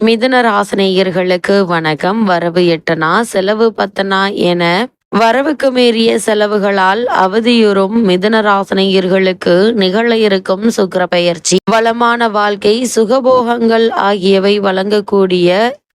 மிதுன ராசினியர்களுக்கு வணக்கம். வரவு எட்டனா செலவு பத்தனா என வரவுக்கு மீறிய செலவுகளால் அவதியுறும் மிதுன ராசினியர்களுக்கு நிகழ இருக்கும் சுக்கிர பயிற்சி வளமான வாழ்க்கை சுகபோகங்கள் ஆகியவை வழங்கக்கூடிய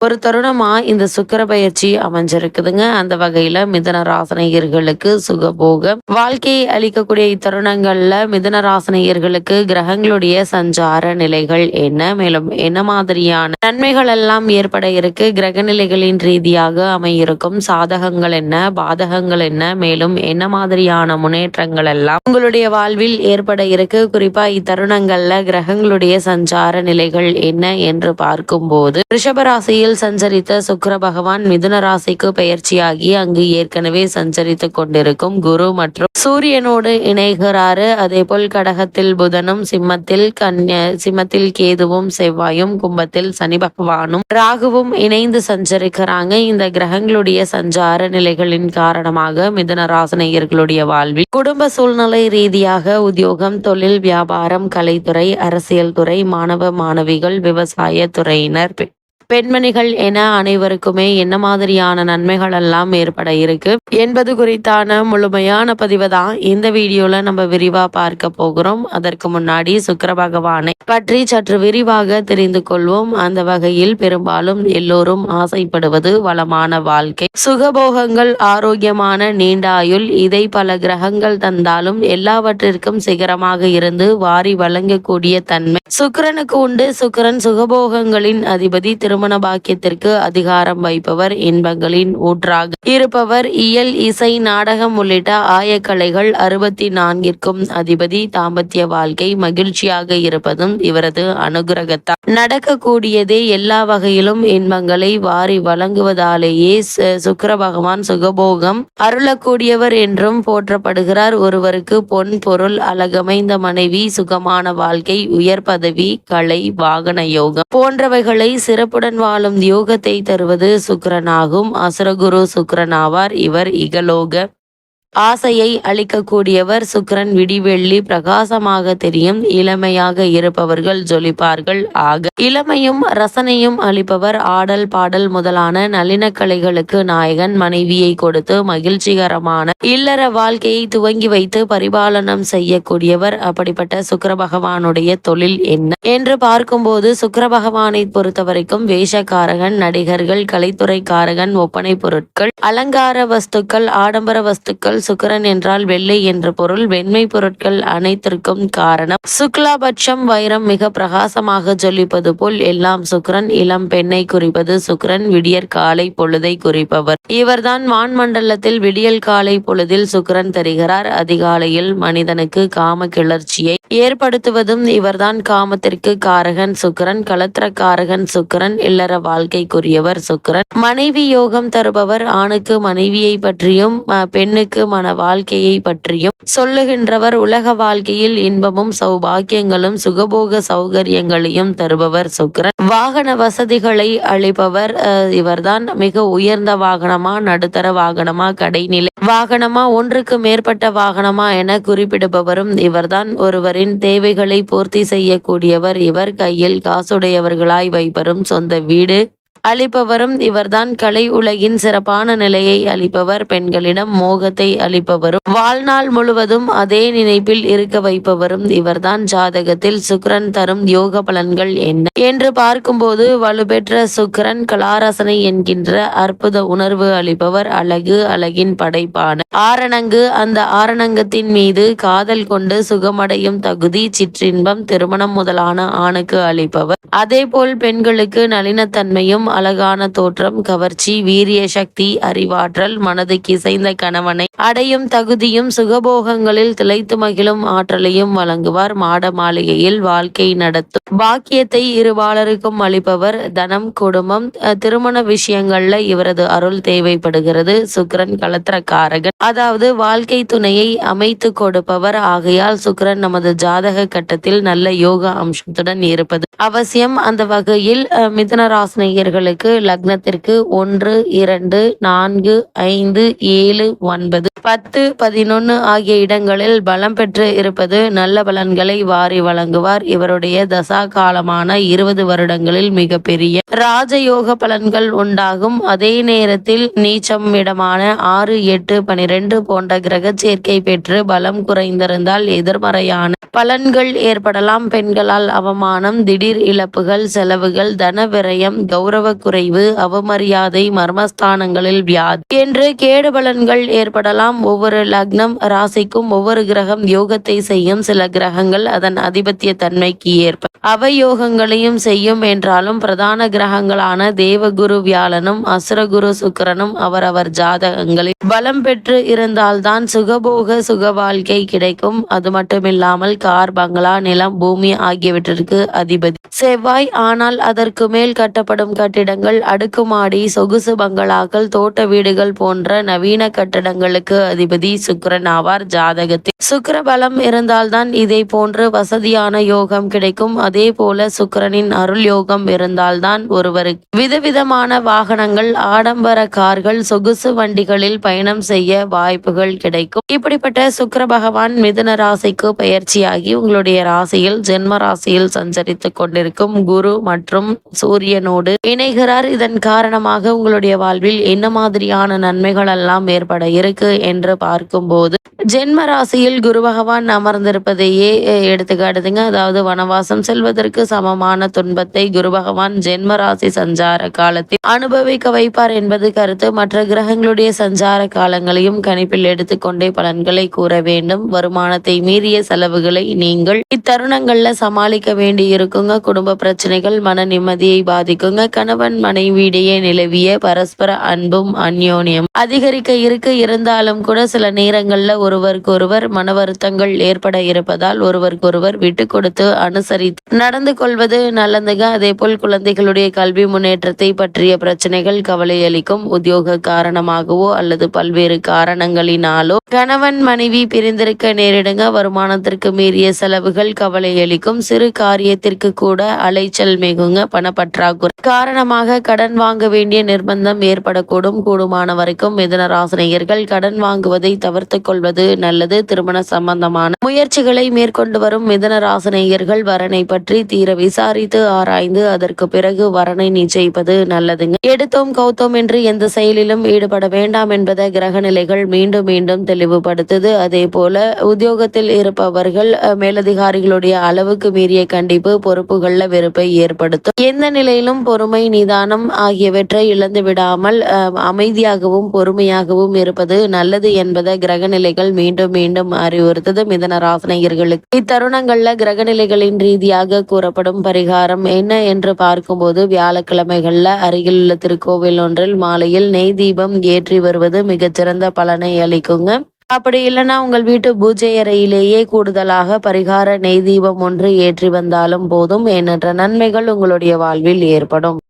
ஒரு தருணமா இந்த சுக்கிர பயிற்சி அமைஞ்சிருக்குதுங்க. அந்த வகையில மிதன ராசனையர்களுக்கு சுகபோகம். வாழ்க்கையை அளிக்கக்கூடிய இத்தருணங்கள்ல மிதன ராசனையர்களுக்கு கிரகங்களுடைய சஞ்சார நிலைகள் என்ன? மேலும் என்ன மாதிரியான நன்மைகள் எல்லாம் ஏற்பட இருக்கு? கிரக நிலைகளின் ரீதியாக அமையிருக்கும் சாதகங்கள் என்ன? பாதகங்கள் என்ன? மேலும் என்ன மாதிரியான முன்னேற்றங்கள் எல்லாம் உங்களுடைய வாழ்வில் ஏற்பட இருக்கு? குறிப்பா இத்தருணங்கள்ல கிரகங்களுடைய சஞ்சார நிலைகள் என்ன என்று பார்க்கும்போது ரிஷபராசியில் ராசியில் சஞ்சரித்த சுக்கர பகவான் மிதுன ராசிக்கு பயிற்சியாகி அங்கு ஏற்கனவே சஞ்சரித்து கொண்டிருக்கும் குரு மற்றும் சூரியனோடு இணைகிறாரு. அதே போல் கடகத்தில் புதனும் சிம்மத்தில் கன்ய சிம்மத்தில் கேதுவும் செவ்வாயும் கும்பத்தில் சனி பகவானும் ராகுவும் இணைந்து சஞ்சரிக்கிறாங்க. இந்த கிரகங்களுடைய சஞ்சார நிலைகளின் காரணமாக மிதுன ராசனையர்களுடைய வாழ்வில் குடும்ப சூழ்நிலை ரீதியாக உத்தியோகம் தொழில் வியாபாரம் கலைத்துறை அரசியல் துறை மாணவ மாணவிகள் விவசாய துறையினர் பெண்மணிகள் என அனைவருக்குமே என்ன மாதிரியான நன்மைகள் எல்லாம் ஏற்பட இருக்கு என்பது குறித்தான முழுமையான பதிவை தான் இந்த வீடியோல நம்ம விரிவா பார்க்க போகிறோம். அதற்கு முன்னாடி சுக்கர பகவானை பற்றி சற்று விரிவாக தெரிந்து கொள்வோம். அந்த வகையில் பெரும்பாலும் எல்லோரும் ஆசைப்படுவது வளமான வாழ்க்கை. சுகபோகங்கள் ஆரோக்கியமான நீண்டாயுள் இதை பல கிரகங்கள் தந்தாலும் எல்லாவற்றிற்கும் சிகரமாக இருந்து வாரி வழங்கக்கூடிய தன்மை. சுக்கரனுக்கு உண்டு. சுக்கரன் சுகபோகங்களின் அதிபதி திரு திருமண பாக்கியத்திற்கு அதிகாரம் வைப்பவர் இன்பங்களின் ஊற்றாக இருப்பவர். இயல் இசை நாடகம் உள்ளிட்ட ஆயக்கலைகள் அறுபத்தி நான்கிற்கும் அதிபதி தாம்பத்திய வாழ்க்கை மகிழ்ச்சியாக இருப்பதும் இவரது அனுகிரகத்தால் நடக்கக்கூடியதே எல்லா வகையிலும் இன்பங்களை வாரி வழங்குவதாலேயே சுக்கர பகவான் சுகபோகம் அருளக்கூடியவர் என்றும் போற்றப்படுகிறார். ஒருவருக்கு பொன் பொருள் அழகமைந்த மனைவி சுகமான வாழ்க்கை உயர் பதவி கலை வாகன யோகம் போன்றவைகளை சிறப்புடன் இறைவனுடன் வாழும் யோகத்தை தருவது சுக்கரனாகும். அசுரகுரு சுக்கரனாவார். இவர் இகலோக ஆசையை அளிக்கக்கூடியவர் சுக்கரன் விடிவெள்ளி பிரகாசமாக தெரியும் இளமையாக இருப்பவர்கள் ஜொலிப்பார்கள் ஆக. இளமையும் ரசனையும் அளிப்பவர் ஆடல் பாடல் முதலான நளினக்கலைகளுக்கு நாயகன் மனைவியை கொடுத்து மகிழ்ச்சிகரமான இல்லற வாழ்க்கையை துவங்கி வைத்து பரிபாலனம் செய்யக்கூடியவர் அப்படிப்பட்ட சுக்கர பகவானுடைய தொழில் என்ன? என்று பார்க்கும்போது சுக்கர பகவானை பொறுத்தவரைக்கும் வேஷக்காரகன் நடிகர்கள் கலைத்துறைக்காரகன் ஒப்பனை பொருட்கள் அலங்கார வஸ்துக்கள் ஆடம்பர வஸ்துக்கள் சுக்கரன் என்றால் வெள்ளை என்ற பொருள். வெண்மை பொருட்கள் அனைத்திற்கும் காரணம். சுக்லாபட்சம் வைரம் மிக பிரகாசமாக ஜொலிப்பது போல் எல்லாம் சுக்கரன் இளம் பெண்ணை குறிப்பது சுக்கரன் விடியற் காலை பொழுதை குறிப்பவர். இவர்தான் வான்மண்டலத்தில் விடியல் காலை பொழுதில் சுக்கரன் தருகிறார். அதிகாலையில் மனிதனுக்கு காம கிளர்ச்சியை ஏற்படுத்துவதும் இவர்தான் காமத்திற்கு காரகன் சுக்கரன் கலத்திர காரகன் சுக்கரன் இல்லற வாழ்க்கைக்குரியவர் சுக்கரன். மனைவி யோகம் தருபவர் ஆணுக்கு மனைவியை பற்றியும் பெண்ணுக்கு மன வாழ்க்கையை பற்றியும் சொல்லுகின்றவர் உலக வாழ்க்கையில் இன்பமும் சௌபாக்கியங்களும் சுகபோக சௌகரியங்களையும் தருபவர் சுக்கரன். வாகன வசதிகளை அளிப்பவர் இவர்தான் மிக உயர்ந்த வாகனமா நடுத்தர வாகனமா கடைநிலை வாகனமா ஒன்றுக்கு மேற்பட்ட வாகனமா என குறிப்பிடுபவரும் இவர்தான். ஒருவரின் தேவைகளை பூர்த்தி செய்யக்கூடியவர் இவர் கையில் காசுடையவர்களாய் வைப்பரும் சொந்த வீடு அளிப்பவரும் இவர்தான் கலை உலகின் சிறப்பான நிலையை அளிப்பவர் பெண்களிடம் மோகத்தை அளிப்பவரும் வாழ்நாள் முழுவதும் அதே நினைப்பில் இருக்க வைப்பவரும் இவர்தான். ஜாதகத்தில் சுக்கரன் தரும் யோக பலன்கள் என்ன? என்று பார்க்கும்போது வலுப்பெற்ற சுக்கரன் கலாரசனை என்கின்ற அற்புத உணர்வு அளிப்பவர். அழகு அழகின் படைப்பான ஆரணங்கு. அந்த ஆரணங்கத்தின் மீது காதல் கொண்டு சுகமடையும் தகுதி சிற்றின்பம் திருமணம் முதலான ஆணுக்கு அளிப்பவர். அதே போல் பெண்களுக்கு நளினத்தன்மையும் அழகான தோற்றம் கவர்ச்சி வீரிய சக்தி அறிவாற்றல் மனதுக்கு இசைந்த கணவனை அடையும் தகுதியும் சுகபோகங்களில் திளைத்து மகிழும் ஆற்றலையும் வழங்குவார். மாட மாளிகையில் வாழ்க்கை நடத்தும் பாக்கியத்தை இருவாளருக்கும் அளிப்பவர் தனம் குடும்பம் திருமண விஷயங்கள்ல இவரது அருள் தேவைப்படுகிறது. சுக்கரன் கலத்திரக்காரகன். அதாவது வாழ்க்கை துணையை அமைத்து கொடுப்பவர். ஆகையால் சுக்கரன் நமது ஜாதக கட்டத்தில் நல்ல யோக அம்சத்துடன் இருப்பது. அவசியம் அந்த வகையில் மிதன ராசினியர்களுக்கு லக்னத்திற்கு ஒன்று இரண்டு நான்கு ஐந்து ஏழு ஒன்பது. பத்து பதினொன்னு ஆகிய இடங்களில் பலம் பெற்று இருப்பது நல்ல பலன்களை வாரி வழங்குவார். இவருடைய தசா காலமான இருபது வருடங்களில் மிக பெரிய ராஜயோக பலன்கள் உண்டாகும். அதே நேரத்தில் நீச்சம் இடமான ஆறு எட்டு பனிரெண்டு போன்ற கிரக சேர்க்கை பெற்று பலம் குறைந்திருந்தால் எதிர்மறையான பலன்கள் ஏற்படலாம். பெண்களால் அவமானம் திடீர் இழப்புகள் செலவுகள் தன விரயம் கௌரவ குறைவு அவமரியாதை மர்மஸ்தானங்களில் வியாதி என்று கேடு பலன்கள் ஏற்படலாம். ஒவ்வொரு லக்னம் ராசிக்கும் ஒவ்வொரு கிரகம் யோகத்தை செய்யும். சில கிரகங்கள் அதன் அதிபத்திய தன்மைக்கு ஏற்ப அவயோகங்களையும் செய்யும் என்றாலும் பிரதான கிரகங்களான தேவகுரு வியாழனும் அசுரகுரு சுக்கிரனும் அவரவர் ஜாதகங்களில் பலம் பெற்று இருந்தால்தான் சுகபோக சுக வாழ்க்கை கிடைக்கும். அது மட்டுமில்லாமல் கார் பங்களா நிலம் பூமி ஆகியவற்றிற்கு அதிபதி. செவ்வாய் ஆனால் அதற்கு மேல் கட்டப்படும் கட்டிடங்கள் அடுக்குமாடி சொகுசு பங்களாக்கள் தோட்ட வீடுகள் போன்ற நவீன கட்டடங்களுக்கு அதிபதி சுக்கிரன் ஆவார் ஜாதகத்தில். சுக்கர பலம் இருந்தால்தான் இதை போன்று வசதியான யோகம் கிடைக்கும். அதே போல சுக்கரனின் அருள் யோகம் இருந்தால்தான் ஒருவருக்கு விதவிதமான வாகனங்கள் ஆடம்பர கார்கள் சொகுசு வண்டிகளில் பயணம் செய்ய வாய்ப்புகள் கிடைக்கும். இப்படிப்பட்ட சுக்கர பகவான் மிதுன ராசிக்கு பயிற்சியாகி உங்களுடைய ராசியில் ஜென்ம ராசியில் சஞ்சரித்துக் கொண்டிருக்கும் குரு மற்றும் சூரியனோடு இணைகிறார். இதன் காரணமாக உங்களுடைய வாழ்வில் என்ன மாதிரியான நன்மைகள் எல்லாம் ஏற்பட இருக்கு என்று பார்க்கும்போது ஜென்ம ராசியில் குரு பகவான் அமர்ந்திருப்பதையே எடுத்துக்காட்டுதுங்க. அதாவது வனவாசம் செல்வதற்கு சமமான துன்பத்தை குரு பகவான் ஜென்மராசி சஞ்சார காலத்தில் அனுபவிக்க வைப்பார் என்பது கருத்து. மற்ற கிரகங்களுடைய சஞ்சார காலங்களையும் கணிப்பில் எடுத்துக்கொண்டே பலன்களை கூற வேண்டும். வருமானத்தை மீறிய செலவுகளை நீங்கள் இத்தருணங்கள்ல சமாளிக்க வேண்டி இருக்குங்க குடும்ப பிரச்சனைகள் மன நிம்மதியை பாதிக்குங்க. கணவன் மனைவியிடையே நிலவிய பரஸ்பர அன்பும் அந்யோன்யம் அதிகரிக்க இருக்கு. இருந்தாலும் கூட சில நேரங்கள்ல ஒருவருக்கொருவர் மன வருத்தங்கள் ஏற்பட இருப்பதால் ஒருவருக்கொருவர் விட்டு கொடுத்து அனுசரித்து நடந்து கொள்வது நல்லதுங்க. அதே போல் குழந்தைகளுடைய கல்வி முன்னேற்றத்தை பற்றிய பிரச்சனைகள் கவலை அளிக்கும் உத்தியோக காரணமாகவோ அல்லது பல்வேறு காரணங்களினாலோ கணவன் மனைவி பிரிந்திருக்க நேரிடுங்க. வருமானத்திற்கு மீறிய செலவுகள் கவலை அளிக்கும். சிறு காரியத்திற்கு கூட அலைச்சல் மிகுங்க. பணப்பற்றாக்குறை காரணமாக கடன் வாங்க வேண்டிய நிர்பந்தம் ஏற்படக்கூடும். கூடுமான வரைக்கும் மிதன ராசினியர்கள் கடன் வாங்குவதை தவிர்த்து கொள்வது நல்லது. திருமண சம்பந்தமான முயற்சிகளை மேற்கொண்டு வரும் மிதன ராசினியர்கள் வரனை பற்றி தீர விசாரித்து ஆராய்ந்து அதற்கு பிறகு வரனை நிச்சயிப்பது நல்லதுங்க. எடுத்தோம் கௌத்தோம் என்று எந்த செயலிலும் ஈடுபட வேண்டாம் என்பதை கிரக நிலைகள் மீண்டும் மீண்டும் தெளிவுபடுத்துது. அதே போல உத்தியோகத்தில் இருப்பவர்கள் அஹ், மேலதிகாரிகளுடைய அளவுக்கு மீறிய கண்டிப்பு பொறுப்புகள்ல வெறுப்பை ஏற்படுத்தும். எந்த நிலையிலும் பொறுமை நிதானம் ஆகியவற்றை இழந்து விடாமல் அமைதியாகவும் பொறுமையாகவும் இருப்பது நல்லது என்பதை கிரகநிலைகள் மீண்டும் மீண்டும் அறிவுறுத்தது மிதன ராசனையர்களுக்கு இத்தருணங்கள்ல கிரகநிலைகளின் ரீதியாக கூறப்படும் பரிகாரம் என்ன என்று பார்க்கும்போது வியாழக்கிழமைகள்ல அருகில் உள்ள திருக்கோவில் ஒன்றில் மாலையில் நெய் தீபம் ஏற்றி வருவது மிகச்சிறந்த பலனை அளிக்குங்க. அப்படி இல்லைன்னா உங்கள் வீட்டு பூஜை அறையிலேயே கூடுதலாக பரிகார நெய் தீபம் ஒன்று ஏற்றி வந்தாலும் போதும் எண்ணற்ற நன்மைகள் உங்களுடைய வாழ்வில் ஏற்படும்.